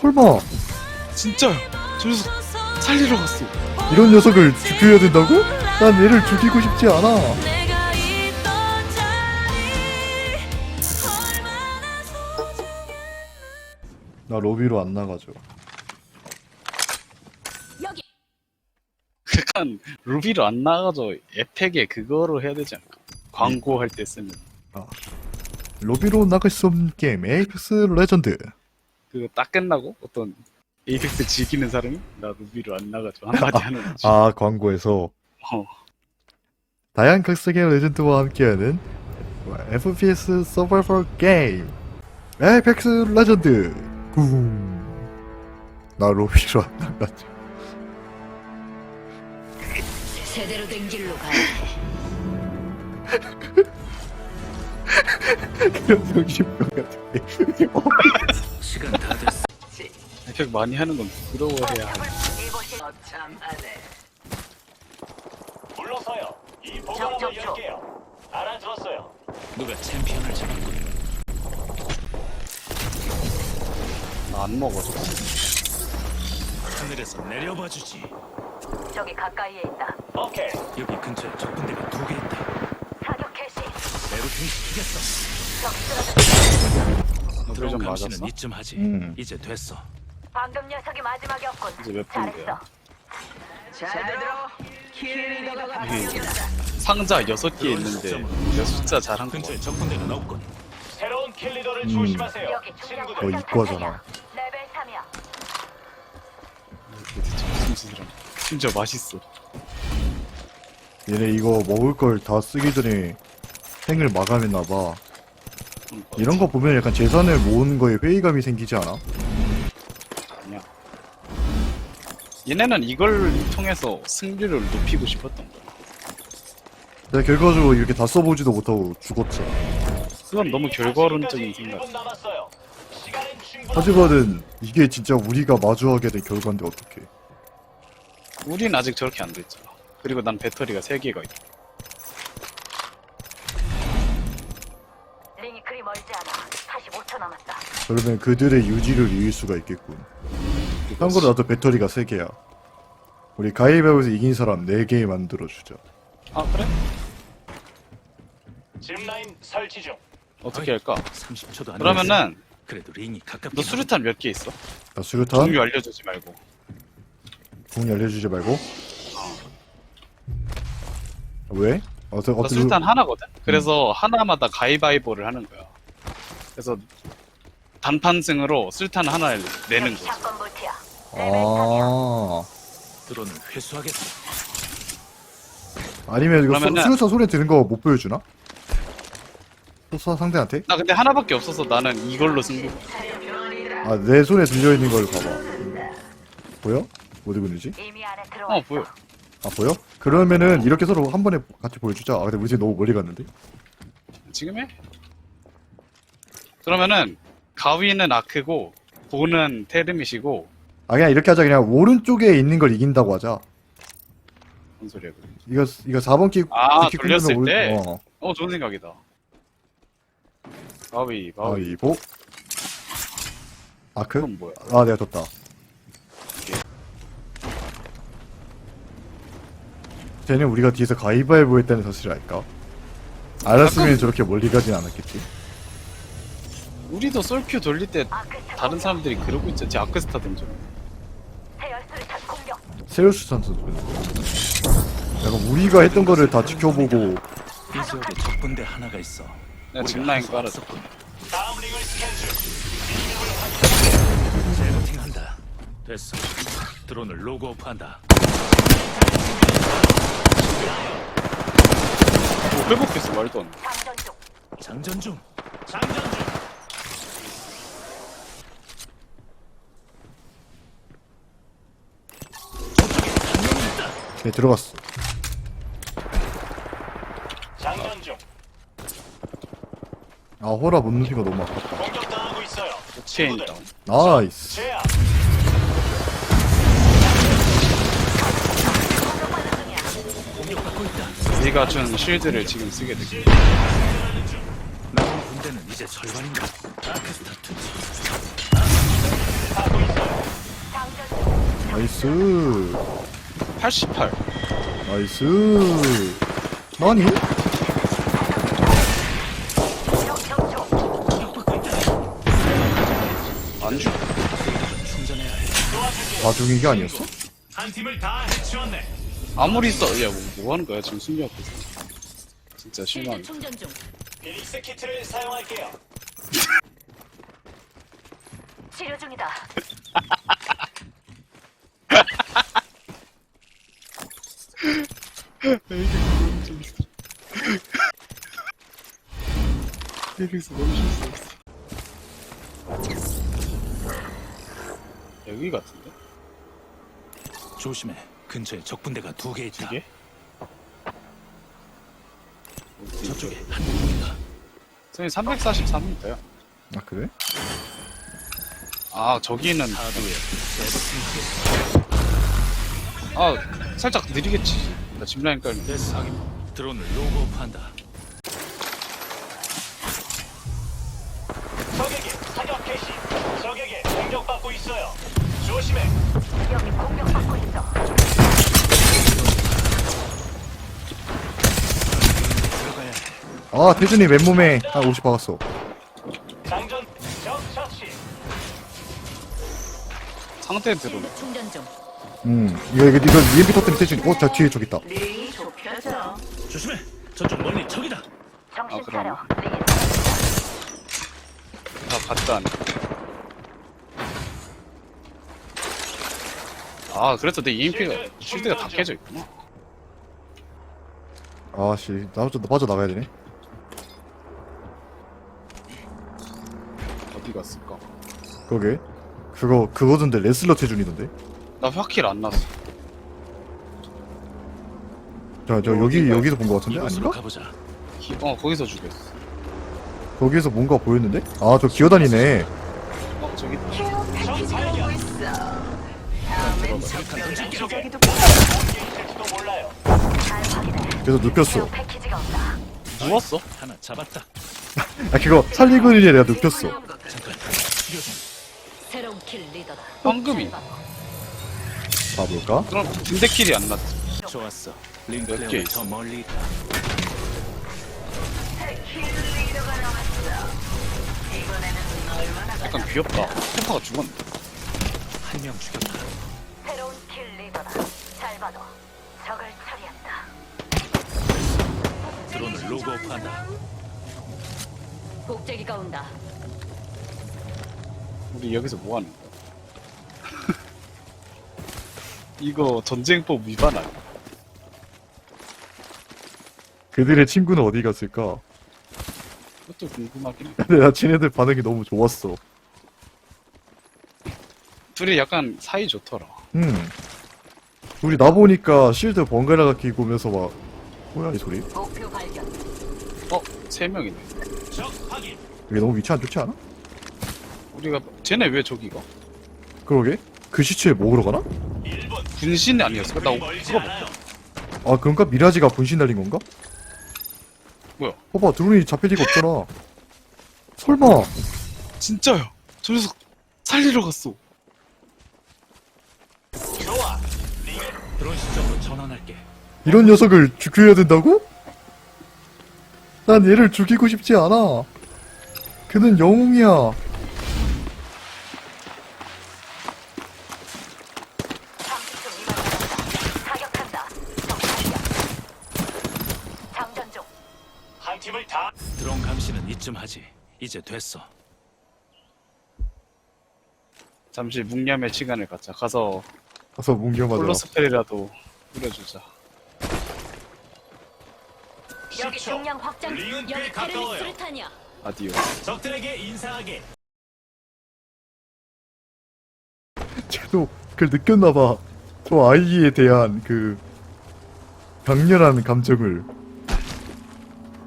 설마 진짜요. 저 녀석 살리러 갔어. 이런 녀석을 죽여야 된다고? 난 얘를 죽이고 싶지 않아. 나 로비로 안 나가죠. 약간 루비로 안 나가죠. 에펙에 그거로 해야 되지 않을까? 광고할 때 쓰는 로비로 나갈 수 없는 게임 에이펙스 레전드. 그거 딱 끝나고 어떤 에이펙스 즐기는 사람이 나 루비로 안 나가죠 한마디 하는 거지. 아 광고에서 어. 다양한 각색의 레전드와 함께하는 FPS 서바이벌 게임 에이펙스 레전드. 쿵. 나 로비로 안 나가죠. 제대로 된 길로 가야 해 그런 정신병 같은데. 시간 다 됐어. 에펙 많이 하는 건 부러워해야 해. 불러서요. 이 보관함을 열게요. 알아들었어요. 누가 챔피언을 잡았군. 나안 먹어 저. 하늘에서 내려봐 주지. 저기 가까이에 있다. 오케이. 여기 근처에 적군대가 두 개 있다. 사격 캐시. 메루팅 시키겠어. 그럼 맞 았어. 감시는 이쯤 하지. 음. 이제 됐어. 방금 녀석이 마지막이었군. 이제 몇 분인데요? 잘했어. 잘 들어. 킬리더가 이게 상자 6개 있는데 내가 숫자 잘한 거 근처에 적군대는 없군. 새로운 킬리더를 음. 조심하세요. 여기 중량 친구들. 어, 이과잖아. 레벨 3이야. 심지어 심지어 맛있어. 얘네 이거 먹을 걸 다 쓰기 전에 생을 마감했나봐. 이런 거 보면 약간 재산을 모은 거에 회의감이 생기지 않아? 아니야. 얘네는 이걸 통해서 승률을 높이고 싶었던 거야. 내가 결과적으로 이렇게 다 써보지도 못하고 죽었지. 그건 너무 결과론적인 생각. 1분 남았어요. 시간은 충분합니다. 하지만은 이게 진짜 우리가 마주하게 된 결과인데 어떡해. 우린 아직 저렇게 안 됐잖아. 그리고 난 배터리가 3개가 있고. 그러면 그들의 유지를 이을 수가 있겠군. 참고로 나도 배터리가 3개야. 우리 가위바위보에서 이긴 사람 4개 만들어주자. 아 그래? 짚라인 설치 중. 어떻게 할까? 30초도 안. 그러면은 그래도 링이 가깝게. 너 수류탄 몇 개 있어? 나 수류탄, 종류 알려주지 말고. 궁 알려주지 말고. 왜? 어떤, 나 어떤, 수류탄 하나거든? 그래서 하나마다 가위바위보를 하는 거야. 그래서 단판승으로 수류탄 하나를 내는 거지. 샷건 볼트야. 레벨 3이야. 아. 드론을 회수하겠어. 아니면 이거 수, 그러면은- 수류탄 소리 들은 거못 보여주나? 소 상대한테? 나 근데 하나밖에 없어서 나는 이걸로 승부. 아, 내 손에 들려 있는 걸 봐봐. 보여? 이미 안에 들어와 어. 보여. 아, 보여? 그러면은 이렇게 서로 한 번에 같이 보여주자. 아, 근데 우리 지금 너무 멀리 갔는데? 지금 해? 그러면은 가위는 아크고 보는 테르밋이고 아, 그냥 이렇게 하자. 그냥 오른쪽에 있는 걸 이긴다고 하자. 뭔 소리야 그게. 이거, 이거 4번 키, 아, 키 돌렸을 끄면 때? 어, 어 좋은 생각이다. 가위 가위. 가위보. 아크? 뭐야? 아, 내가 졌다. 쟤는 우리가 뒤에서 가위바위보 했다는 사실을 알까? 알았으면 저렇게 멀리 가진 않았겠지. 우리도 솔큐 돌릴 때 다른. 사람들이 그러고 있지. 제 아크스타 던져. 세우스 선수. 약간 우리가 했던 거를 다 지켜보고 이 지역에 적군대 하나가 있어. 내가 짚라인. 없었군. 다음 링을 스캔 중. 메루팅 한다. 됐어. 드론을 로그오프한다. 오, 회복했어 말도 안 돼. 장전 중. 장전 중. 중. 걔 들어갔어. 장전 중. 아, 호라 못거 너무 아깝다. 공격 당하고 있어요. 체인 친구들, 다운. 나이스. 제압. 네가 준 쉴드를 지금 쓰게 투지. 하고 있어요. 나이스 88. 나이스 나니? 안 죽. 해. 나중 이게 아니었어? 한 팀을 다 해치웠네. 아무리 써. 야, 뭐, 뭐 하는 거야, 지금 앞에서. 진짜 실망. 충전 중. 필릭스 키트를 사용할게요. 치료 중이다. 페릭스 너무 실수했어. 여기 같은데? 조심해. 근처에 적군대가 두 개 있다. 이게? 저쪽에 한명 보인다. 선생님 343m야. 아 그래? 아, 저기는. 세버틴 아, 살짝 느리겠지. 나 짚라인 깔면. 됐어. 확인. 드론을 로그오프한다. 적에게 사격 개시. 적에게 공격받고 있어요. 조심해. 여기 공격받고 있어. 아 태준이 맨몸에 한 50 박았어 장전 적 처치. 상대 드론. 실드 충전 중. 음 이거 이거 이거 EMP 터뜨린 태준이 어저 뒤에 저기 있다 링이 좁혀져. 조심해. 저쪽 멀리 적이다. 정신 아. 차려. 다 안. 아, 그래서 내 EMP가, 쉴드가 다 깨져 있구나. 아씨 나 빠져 빠져 나가야 되네 어디 갔을까? 그러게 그거 그거던데 레슬러 태준이던데 나 확킬 안 났어. 자 저 여기 여기서 본거 같은데 이곳으로 아닌가? 가보자. 기- 어, 거기서 죽였어. 거기에서 뭔가 보였는데? 아 저 기어다니네 어, 저기. 그래서 눕혔어. 누웠어? 하나 잡았다. 아 그거 살리고 있는 애 내가 눕혔어 잠깐. 치료 좀. 새로운 킬 리더다. 황금이. 봐볼까? 그럼 군대 킬이 안 났지. 좋았어. 몇 링클레어 개저 멀리 있다. 약간 귀엽다. 템퍼가 죽었네. 한 명 죽였다. 새로운 킬 리더다. 잘 봐도 적을 처리한다. 드론을 로그오프한다. 복제기가 온다. 우리 여기서 뭐 하는 거야? 이거 전쟁법 위반 아니야? 그들의 친구는 어디 갔을까? 그것도 궁금하긴 해. 근데 나 쟤네들 반응이 너무 좋았어 둘이 약간 사이 좋더라. 음 우리 나 보니까 실드 번갈아가 끼고 오면서 막 뭐야 이 소리? 목표 발견. 어? 세 명이네. 적 확인. 이게 너무 위치 안 좋지 않아? 우리가 쟤네 왜 저기가? 그러게? 그 시체에 먹으러 가나? 1분. 분신 아니었을까? 나 그거 않아요. 아 그런가? 미라지가 분신 날린 건가? 뭐야? 봐봐 드론이 잡힐 리가 없잖아 설마 진짜요. 저 녀석 살리러 갔어. 드론 시점으로 전환할게. 이런 녀석을 죽여야 된다고? 난 얘를 죽이고 싶지 않아 그는 영웅이야 이쯤 하지. 이제 됐어. 잠시 묵념의 시간을 갖자. 가서 가서 뭉겨맞아 폴로스펠이라도 뿌려주자. 여기 10초. 중량 확장. 링은 꽤 여기 테르미 가까워요. 수류탄이야. 아디오. 적들에게 인사하게. 쟤도 그걸 느꼈나봐 저 아이에 대한 그 강렬한 감정을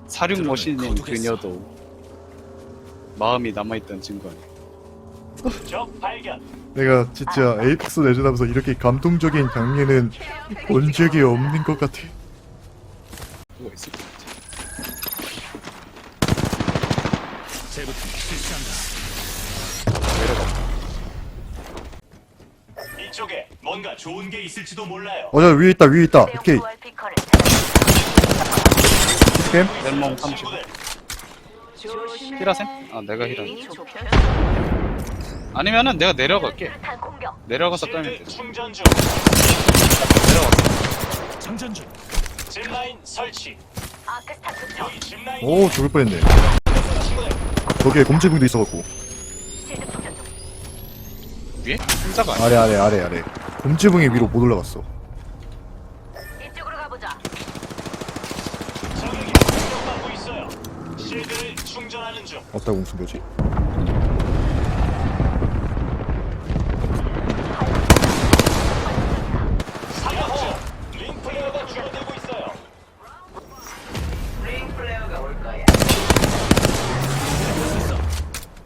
사륙 머신인 거두겠어. 그녀도 마음이 남아있던 증거 아니야. 적 발견. 내가 진짜 에이펙스 레전 하면서 이렇게 감동적인 강연은 본 적이 없는 것 같아 그거 있을 것 같아. 실시한다. 이쪽에 뭔가 좋은 게 있을지도 몰라요. 어, 저 위에 있다, 위에 있다. 오케이. 멜몽 30 친구들, 힐하셈? 아 내가 좁혀. 아니면은 내가 내려갈게. 내려가서 실드 되지 충전 중. 내려갔어 장전 중. 짚라인 설치. 여기 짚라인. 오, 죽을 뻔했네. 거기에 공지붕도 있어갖고. 위에? 아니야 아래, 아래, 아래, 아래. 공지붕이 위로 못 올라갔어. 이쪽으로 가보자. 적에게 공격받고 있어요. 실드를 충전하는 중. 링 줄어들고 있어요.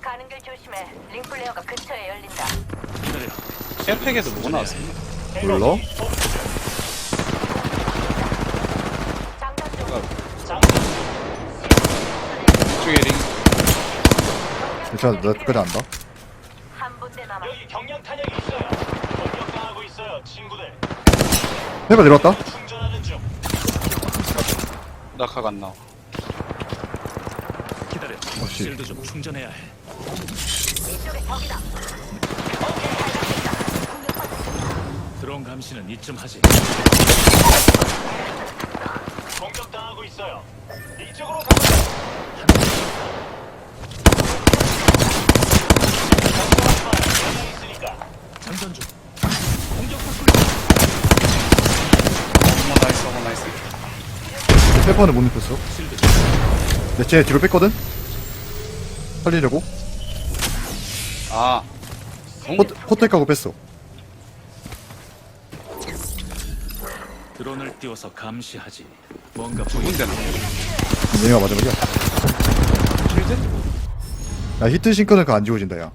가는 길 조심해. 링 플레어가 근처에 열린다. jet팩에서 뭐 나왔어? 몰라? 장전 중. 장전 이쪽에 링 괜찮아, 나 끝까지 안다. 한 분대 남아. 여기 경량 탄약이 있어요. 공격당하고 있어요, 친구들. 해봐, 내려왔다. 충전하는 중. 낙하가 안 나와 기다려. 실드 좀 충전해야 해. 이쪽에 적이다. 드론 감시는 이쯤 하지. 공격당하고 있어요. 이쪽으로 가보자. 경량 있으니까. 장전 중. 어머 나이스 어머 나이스 페퍼는 못 눕혔어. 실드 내쟤 뒤로 뺐거든? 살리려고? 아 호텔, 호텔 가고 뺐어. 드론을 띄워서 감시하지. 뭔가 보인다. 나 얘가 마지막이야. 실드? 야, 히트 싱크는 그안 지워진다, 야.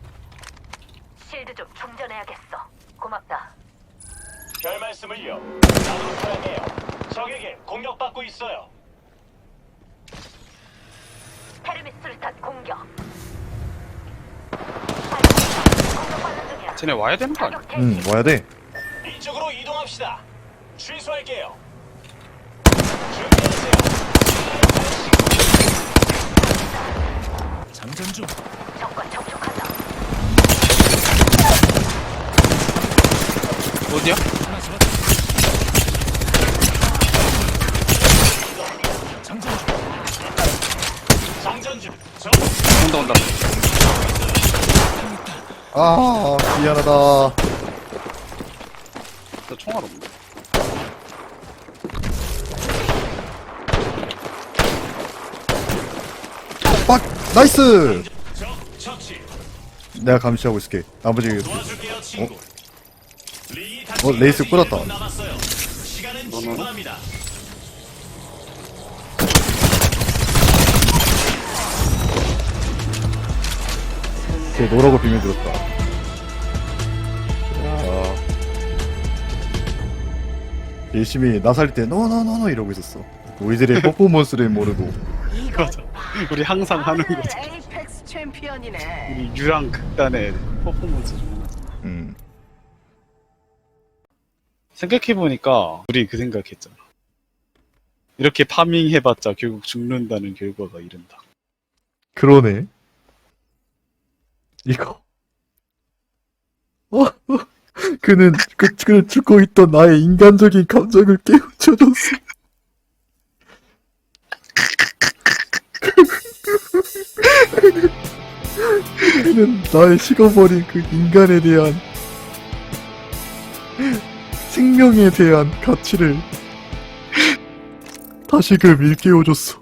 실드 좀 충전해야겠어. 고맙다. 별 말씀을요. 나도 사랑해요. 적에게 공격받고 있어요. 테르미 수류탄 공격. 공격받는 중이야. 쟤네 와야 되는 거 아니야? 개시. 와야 돼. 이쪽으로 이동합시다. 취소할게요. 준비하세요. 장전 중. 적과 접촉한다. 어디야? 하나 잡았다. 장전 중. 장전 중. 적 온다 온다 아, 미안하다. 저 총알 없네 빡! 나이스! 적 처치. 내가 감시하고 있을게. 나머지 도와줄게요, 친구. 리 어, 레이스 끌었다. 남았어요. 시간은 충분합니다. 제 노라고 비밀 들었다. 열심히 나 살릴 때 노노노노 이러고 있었어. 우리들의 퍼포먼스를 모르고. 맞아 우리 항상 하는 거지 에이펙스 챔피언이네. 우리 유랑 극단의 퍼포먼스 중 하나 음. 생각해보니까 우리 그 생각했잖아 이렇게 파밍 해봤자 결국 죽는다는 결과가 이른다 그러네. 이거. 어, 어. 그는 그 그는 죽고 있던 나의 인간적인 감정을 깨우쳐줬어. 그는 나의 식어버린 그 인간에 대한 생명에 대한 가치를 다시금 일깨워줬어.